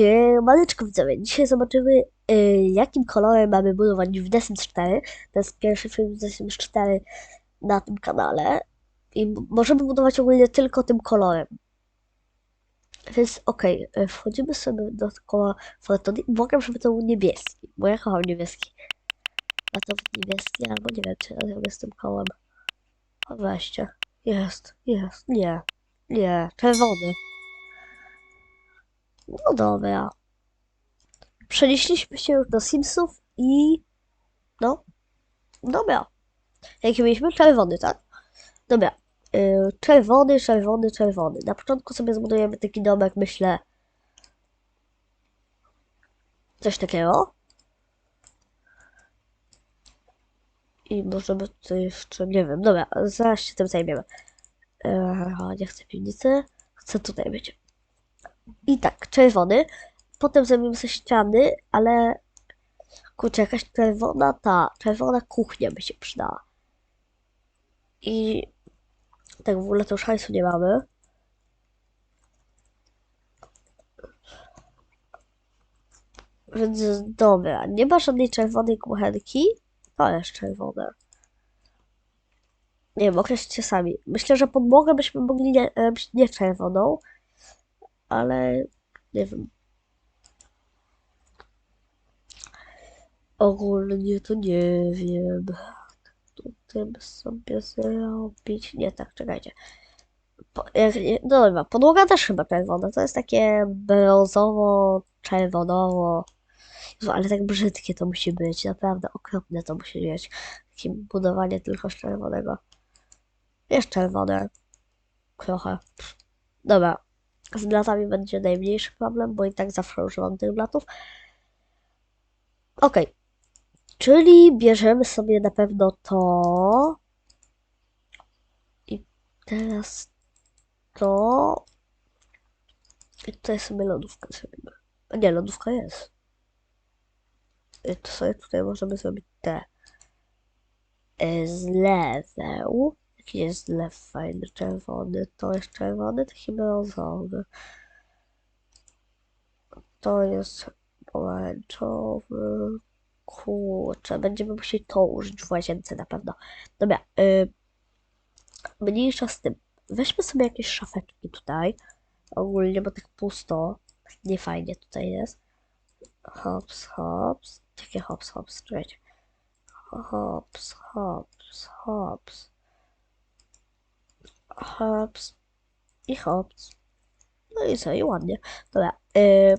Siemaneczko widzowie, dzisiaj zobaczymy y, jakim kolorem mamy budować w Sims 4. To jest pierwszy film z Sims 4 na tym kanale i możemy budować ogólnie tylko tym kolorem. Więc okej, y, wchodzimy sobie do koła Fortuny mogę, żeby to był niebieski, bo ja kocham niebieski. A to niebieski, albo nie wiem, czy ja z tym kołem. O weźcie, jest, jest, nie, nie, czerwony. No dobra. Przenieśliśmy się już do Simsów i... No. Dobra. Jaki mieliśmy? Czerwony, tak? Dobra. Yy, czerwony, czerwony, czerwony. Na początku sobie zbudujemy taki domek, myślę... Coś takiego. I możemy to jeszcze... Nie wiem. Dobra, zaraz się tym zajmiemy. Yy, nie chcę piwnicy. Chcę tutaj być. I tak, czerwony. Potem zrobimy sobie ściany, ale kurczę, jakaś czerwona ta, czerwona kuchnia by się przydała. I tak w ogóle to już hajsu nie mamy. Więc dobra, nie ma żadnej czerwonej kuchenki. To jest czerwone. Nie wiem, określcie sami. Myślę, że podłogę byśmy mogli nie, robić nie czerwoną, ale nie wiem. Ogólnie to nie wiem. Tutaj sobie zrobić. Nie tak, czekajcie. Po, jak, nie- no dobra, podłoga też chyba czerwona. To jest takie brązowo-czerwonowo. Jezu, ale tak brzydkie to musi być. Naprawdę okropne to musi być. Takie budowanie tylko z czerwonego. Jest czerwone. Trochę. Dobra. Z blatami będzie najmniejszy problem, bo i tak zawsze używam tych blatów. Ok. Czyli bierzemy sobie na pewno to. I teraz to. I tutaj sobie lodówkę zrobimy. Nie, lodówka jest. I to sobie tutaj możemy zrobić te. e, Zleweł. Jest zlew fajny, czerwony. To jest czerwony, taki brązowy. To jest pomarańczowy. Kurczę, będziemy musieli to użyć w łazience na pewno. Dobra, y, mniejsza z tym. Weźmy sobie jakieś szafeczki tutaj. Ogólnie, bo tak pusto. Nie fajnie tutaj jest. Hops, hops. Jakie hops, hops, czekajcie. Hops, hops, hops. Hops. I hops. No i co, i ładnie. Dobra, y,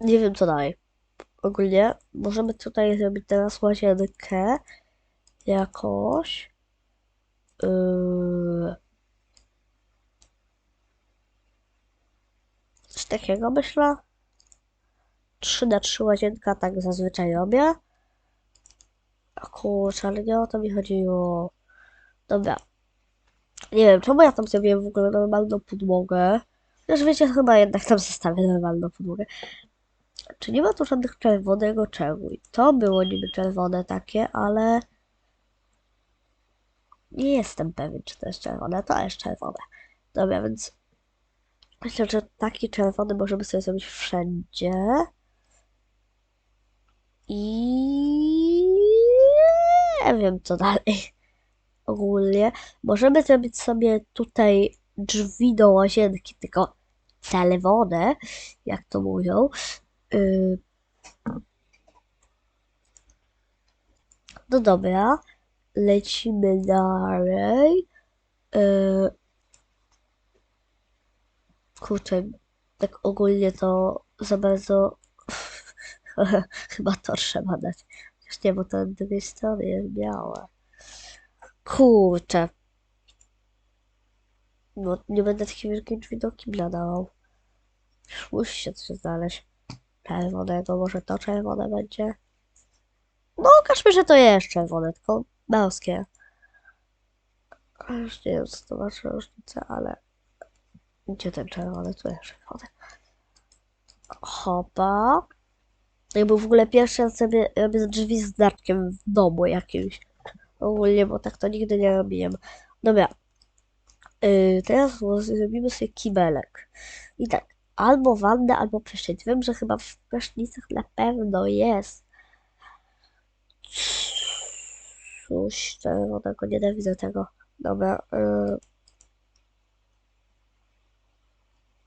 nie wiem co dalej. Ogólnie możemy tutaj zrobić teraz łazienkę jakoś. Yy... Coś takiego myślę. 3 na 3 łazienka tak zazwyczaj robię. A kurczę, ale nie o to mi chodziło. Dobra. Nie wiem, czemu ja tam zrobiłem w ogóle normalną podłogę. Już wiecie, chyba jednak tam zostawię normalną podłogę. Czy nie ma tu żadnych czerwonego czemu? I to było niby czerwone takie, ale nie jestem pewien, czy to jest czerwone. To jest czerwone. Dobra, więc myślę, że taki czerwony możemy sobie zrobić wszędzie. I nie wiem, co dalej. Ogólnie możemy zrobić sobie tutaj drzwi do łazienki, tylko czerwone, jak to mówią. Y, No dobra, lecimy dalej. Y, Kurczę, tak ogólnie to za bardzo chyba to trzeba dać. Chociaż nie, bo to z drugiej strony jest białe. Kurczę. No, nie będę takim wielkim drzwi do kibla dawał. Musi się coś znaleźć. Czerwonego, może to czerwone będzie? No, okażmy, że to jest czerwone, tylko męskie. Już nie wiem, co to masz różnicę, ale... Gdzie ten czerwony? Tu jest czerwony. Hopa. Jakby w ogóle pierwszy raz sobie robię drzwi z znaczkiem w domu jakimś. Ogólnie, bo tak to nigdy nie robiłem. Dobra. Yy, teraz zrobimy sobie kibelek. I tak, albo wannę, albo prysznic. Wiem, że chyba w prysznicach na pewno jest coś czerwonego. Nienawidzę tego. Dobra. Yy.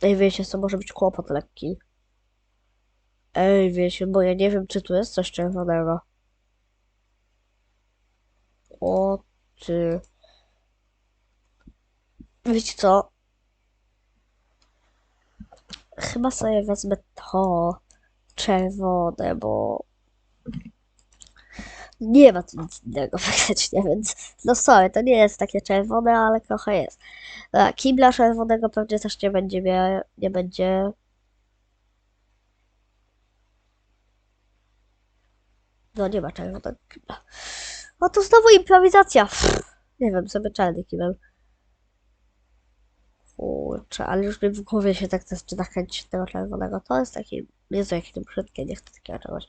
Ej, wiecie, co może być kłopot lekki. Ej, wiecie, bo ja nie wiem, czy tu jest coś czerwonego. O ty. Wiecie co? Chyba sobie wezmę to czerwone, bo nie ma tu nic innego faktycznie, więc no sorry, to nie jest takie czerwone, ale trochę jest. Dobra, Kibla czerwonego pewnie też nie będzie, nie będzie. No nie ma czerwonego kibla. No to znowu improwizacja. Pff, nie wiem, sobie czarny kibel. Kurczę, ale już mi w głowie się tak zaczyna kręcić tego czerwonego. To jest taki, Jezu, jakie to brzydkie, nie chcę takiego czegoś.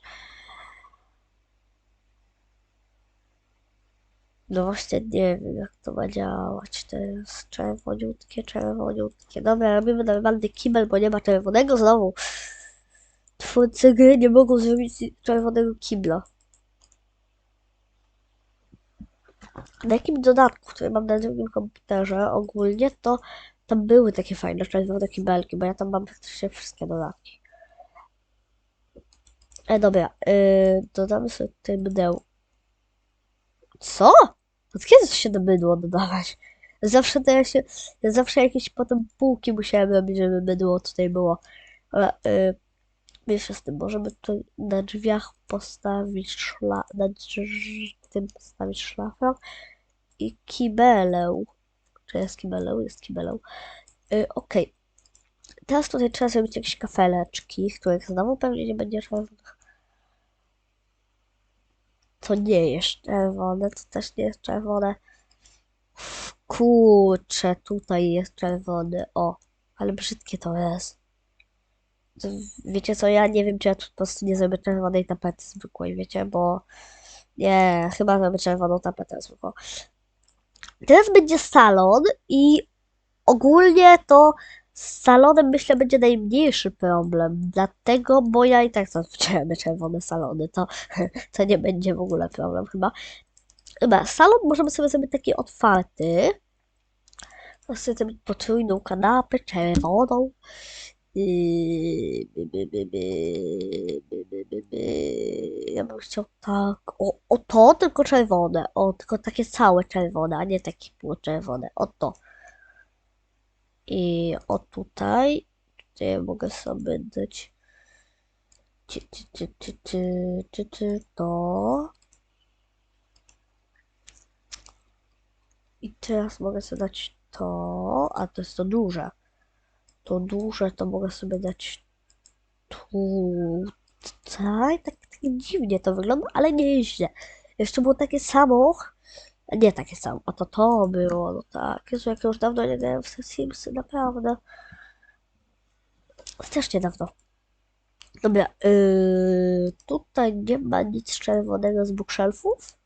No właśnie nie wiem, jak to ma działać. To jest czerwoniutkie, czerwoniutkie. Dobra, robimy normalny kibel, bo nie ma czerwonego znowu. Twórcy gry nie mogą zrobić czerwonego kibla. Na jakim dodatku, który mam na drugim komputerze ogólnie, to tam były takie fajne czerwone kibelki, bo ja tam mam praktycznie wszystkie dodatki. E, dobra, yy, dodamy sobie tutaj mydło. Co? Od kiedy to się do mydło dodawać? Zawsze to ja się, ja zawsze jakieś potem półki musiałem robić, żeby mydło tutaj było. Ale, yy, wiesz, z tym, możemy tu na drzwiach postawić szla, na drz- tym postawić szlafrok i kibelę. Czy jest kibelą? Jest kibelą. Yy, Okej. Teraz tutaj trzeba zrobić jakieś kafeleczki, których znowu pewnie nie będzie czerwonych. To nie jest czerwone, to też nie jest czerwone. Kurczę, tutaj jest czerwony. O, ale brzydkie to jest. To Wiecie co, ja nie wiem, czy ja tu po prostu nie zrobię czerwonej tapety zwykłej, wiecie, bo nie, chyba zrobię czerwoną tapetę zwykłą. Teraz będzie salon i ogólnie to z salonem myślę będzie najmniejszy problem, dlatego, bo ja i tak zazwyczaj czerwone salony, to, to nie będzie w ogóle problem chyba. Chyba salon możemy sobie zrobić taki otwarty. Chcę zrobić potrójną kanapę czerwoną. Yy, by, by, by, by, by, by, by. Ja bym chciał tak. O, o to tylko czerwone. O, tylko takie całe czerwone, a nie takie półczerwone. O to. I o tutaj. Tutaj mogę sobie dać. Czy, czy, czy, czy, czy, czy, czy to. I teraz mogę sobie dać to, a to jest to duże. To duże to mogę sobie dać tutaj. Tak dziwnie to wygląda, ale nie jest źle. Jeszcze było takie samo. Nie takie samo, a to to było, no tak. Jezu, jak już dawno nie grałem w Simsy, naprawdę. Strasznie dawno. Dobra, yy, tutaj nie ma nic czerwonego z bookshelfów.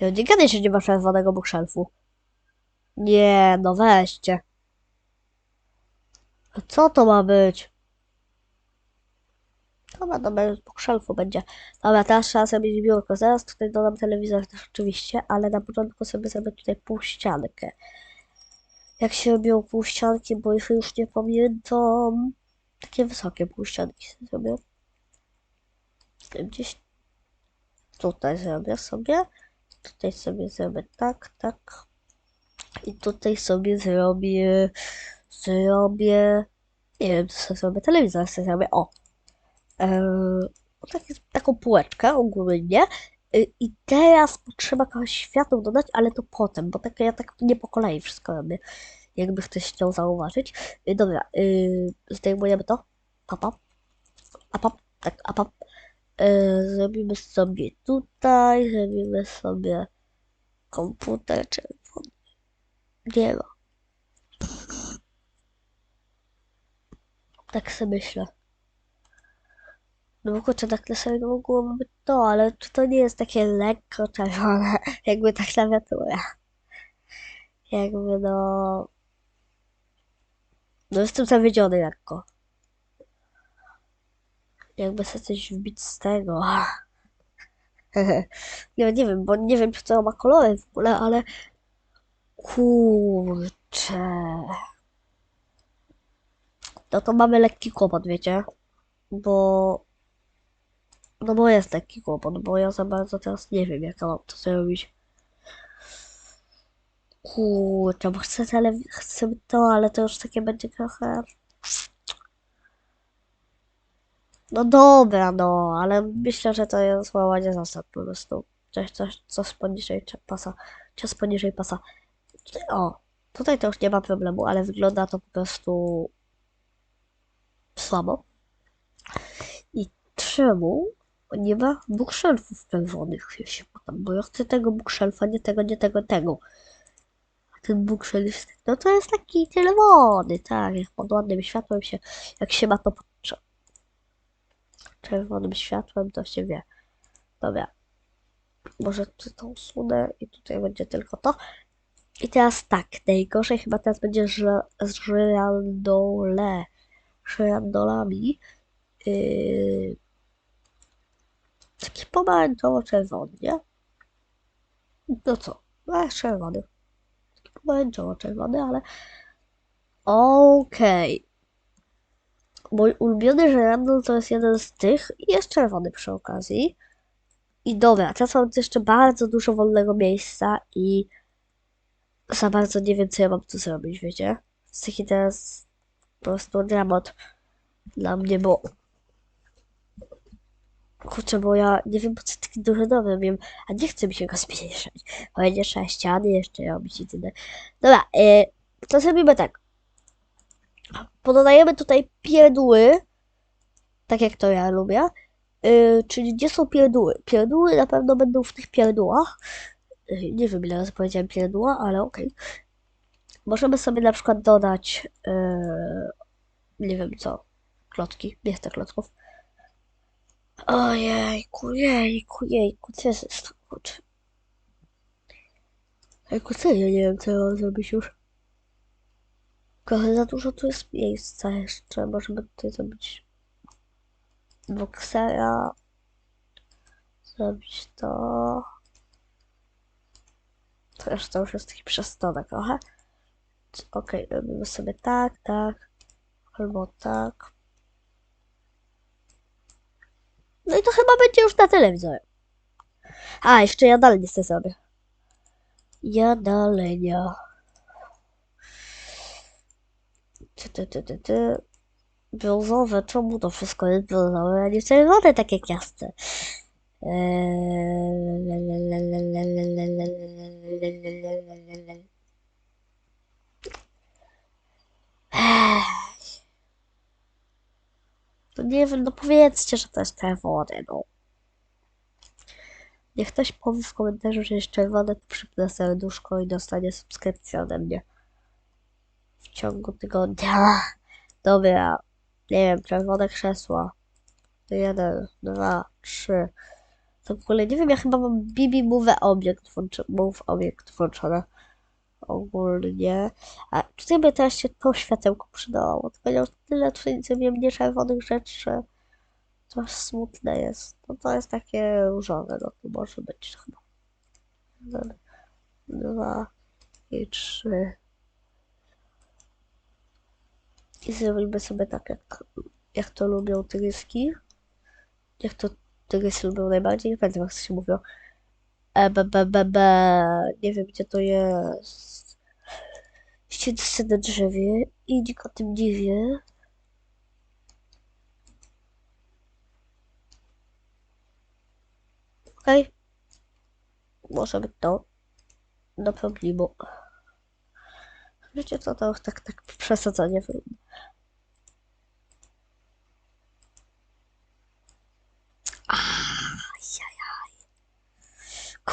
Ja nie gadaj, że nie ma czerwonego bookshelfu. Nie, no weźcie. Co to ma być? Dobra, dobra, z bookshelfu będzie. Dobra, teraz trzeba zrobić biurko. Zaraz tutaj dodam telewizor też oczywiście, ale na początku sobie zrobię tutaj półściankę. Jak się robią półścianki, bo ich już nie pamiętam. Takie wysokie półścianki zrobię. Gdzieś tutaj zrobię sobie. Tutaj sobie zrobię tak, tak. I tutaj sobie zrobię, zrobię, nie wiem, co sobie zrobię, telewizor sobie zrobię, o. Taki, taką półeczkę ogólnie. Y, I teraz potrzeba trochę światła dodać, ale to potem, bo tak, ja tak nie po kolei wszystko robię, jakby ktoś chciał zauważyć. Y, Dobra, yy, zdejmujemy to. Papa. Apap, tak, apap. Yy, zrobimy sobie tutaj, zrobimy sobie komputer czerwony. Nie ma. Tak sobie myślę. No kurczę, tak na serio mogłoby być to, ale czy to nie jest takie lekko czerwone, jakby ta klawiatura. Jakby no... No jestem zawiedziony lekko. Jakby sobie coś wbić z tego. nie, nie wiem, bo nie wiem, czy to ma kolory w ogóle, ale... Kurczę... No to mamy lekki kłopot, wiecie? Bo... No bo jest lekki kłopot, bo ja za bardzo teraz nie wiem, jak ja mam to zrobić. Kurczę, bo chcę, ale chcę to, ale to już takie będzie trochę... No dobra, no, ale myślę, że to jest łamanie zasad po prostu. Coś, coś, coś poniżej pasa, coś poniżej pasa. O, tutaj to już nie ma problemu, ale wygląda to po prostu słabo. I czemu nie ma bookshelfów czerwonych? Się pytam, bo ja chcę tego bookshelfa, nie tego, nie tego, tego. A ten bookshelf, no to jest taki czerwony, tak, pod ładnym światłem się, jak się ma to pod czerwonym światłem, to się wie. Dobra. Może to usunę i tutaj będzie tylko to. I teraz tak, najgorzej chyba teraz będzie z żyrandole. Żyrandolami. Yy, taki pomarańczowo-czerwony, nie? No co? No, czerwony. Taki pomarańczowo-czerwony, ale... Okej. Okay. Mój ulubiony żyrandol to jest jeden z tych i jest czerwony przy okazji. I dobra, teraz mam jeszcze bardzo dużo wolnego miejsca i za bardzo nie wiem, co ja mam tu zrobić, wiecie? Z taki teraz po prostu dramat dla mnie, bo kurczę, bo ja nie wiem, po co taki duży dom wiem, a nie chcę mi się go zmniejszać. Będzie trzeba ściany jeszcze robić i tyle. Dobra, yy, to zrobimy tak. Pododajemy tutaj pierdóły, tak jak to ja lubię. Yy, czyli gdzie są pierdóły? Pierdóły na pewno będą w tych pierdółach. Yy, nie wiem ile razy powiedziałem pierdóła, ale okej. Okay. Możemy sobie na przykład dodać, yy, nie wiem co, klocki, nie chcę. Ojejku, jejku, jejku, co kurczę. Ejku, co ja nie wiem co mam zrobić już. Trochę za dużo tu jest miejsca jeszcze. Możemy tutaj zrobić boksera. Zrobić to. Też to już jest taki przestodek trochę. Ok, robimy sobie tak, tak. Albo tak. No i to chyba będzie już na telewizorze. A, jeszcze ja dalej nie chcę sobie. Jadalenia. Ty, ty, ty, ty, ty. Brązowe, czemu to wszystko jest brązowe, a nie czerwone, tak jak ja No nie wiem, no powiedzcie, że to jest czerwone, no. Niech ktoś powie w komentarzu, że jest czerwone, to przypnę serduszko i dostanie subskrypcję ode mnie w ciągu tygodnia. Dobra, nie wiem, czerwone krzesła. Jeden, dwa, trzy. To w ogóle nie wiem, ja chyba mam Bibi Move obiekt, move obiekt włączony. Ogólnie. A tutaj by teraz się to światełko przydało. Tylko nie tyle wszędzie mnie czerwonych rzeczy, to aż smutne jest. No to jest takie różowe, no to może być chyba. Dwa i trzy. I zrobimy sobie tak, jak, jak to lubią tygryski. Jak to tygrysy lubią najbardziej. Nie pamiętam, jak się mówią. E, be, be, be. Nie wiem, gdzie to jest. Siedzę na drzewie i nikt o tym nie wie. Okej. Okay. Może być to. Do problemu. Wiecie co, to tak, tak przesadzenie wygląda.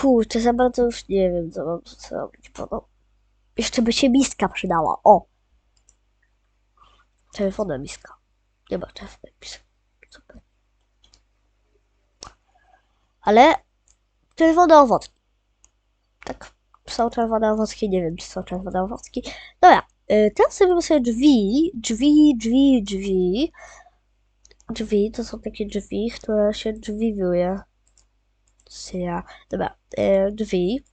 Kurczę, za bardzo już nie wiem, co mam zrobić, bo no, jeszcze by się miska przydała. O! Czerwona miska. Nie ma czerwonej miski. Super. Ale czerwone owocki. Tak, są czerwone owocki, nie wiem, czy są czerwone owocki. Dobra, y, teraz zrobimy sobie drzwi, drzwi, drzwi, drzwi. Drzwi to są takie drzwi, które się drzwiuje. Ja. Dobra, y, drzwi.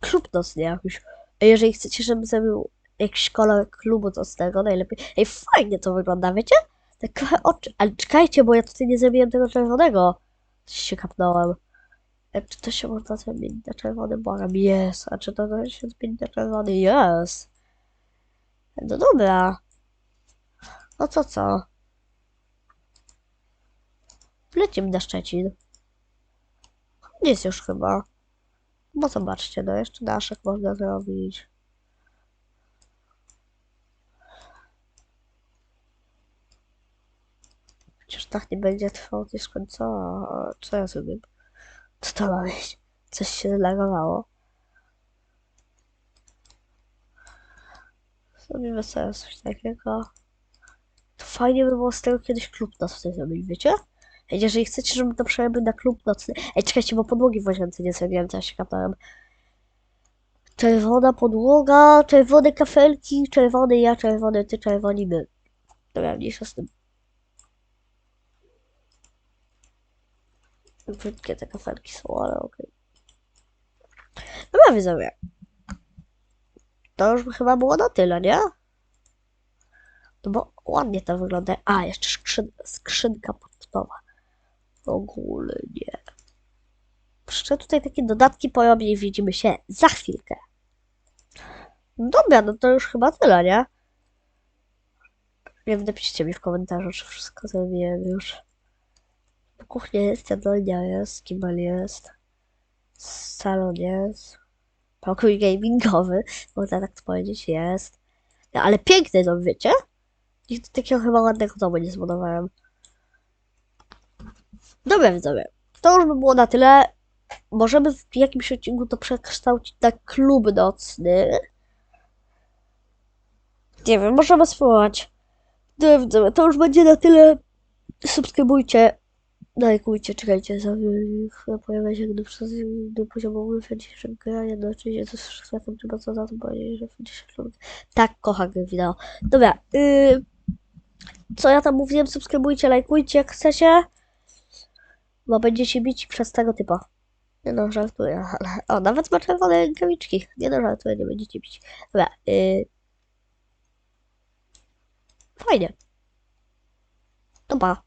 Klub nocny jakiś. Jeżeli chcecie, żebym zrobił jakiś kolor klubu nocnego, najlepiej. Ej, fajnie to wygląda, wiecie? Tak trochę oczy. Ale czekajcie, bo ja tutaj nie zrobiłem tego czerwonego. Coś się kapnąłem. E, Czy to się można zmienić na czerwony? Błagam, jest. A czy to się zmienić na czerwony? Jest. No dobra. No to co? Lecimy na Szczecin. Jest już chyba. Bo zobaczcie, no jeszcze naszych można zrobić. Przecież tak nie będzie trwał nieskończona. Co ja zrobię? Co to ma być? Coś się zlagowało. Zrobimy sobie coś takiego. To fajnie by było z tego kiedyś klub nocny zrobić, wiecie? Jeżeli chcecie, żeby to przejęły na klub nocny... Ej, czekajcie, bo podłogi w łazience nie zrobiłem, ja się kapnąłem. Czerwona podłoga, czerwone kafelki, czerwony ja, czerwony ty, czerwoni my. Dobra, mniejsza z tym. Brzydkie te kafelki są, ale okej. Dobra, widzowie. To już chyba było na tyle, nie? No bo ładnie to wygląda. A, jeszcze skrzyn skrzynka pocztowa. W ogóle nie. Jeszcze tutaj takie dodatki porobię i widzimy się za chwilkę. Dobra, no to już chyba tyle, nie? Nie wiem, napiszcie mi w komentarzu, czy wszystko zrobiłem już. Kuchnia jest, jadalnia jest, kibel jest, salon jest, pokój gamingowy, można tak powiedzieć, jest. No, ale piękny dom, wiecie? Nigdy takiego chyba ładnego domu nie zbudowałem. Dobra, widzowie. To już by było na tyle. Możemy w jakimś odcinku to przekształcić na klub nocny. Nie wiem, możemy spróbować. Dobra, widzowie, to już będzie na tyle. Subskrybujcie, lajkujcie, czekajcie, za pojawia się, gdy przez do poziomu Wi-Fi dzisiejszego grania, no oczywiście to z światem trzeba co za to powiedzieć, że w dzisiejszym... Tak, kocham gry wideo. Dobra, yy, co ja tam mówiłem, subskrybujcie, lajkujcie jak chcecie, bo będziecie bić przez tego typa. Nie no, żartuję, ale... O, nawet ma czerwone rękawiczki. Nie no, żartuję, nie będziecie bić. Dobra, yy... Fajnie. Pa.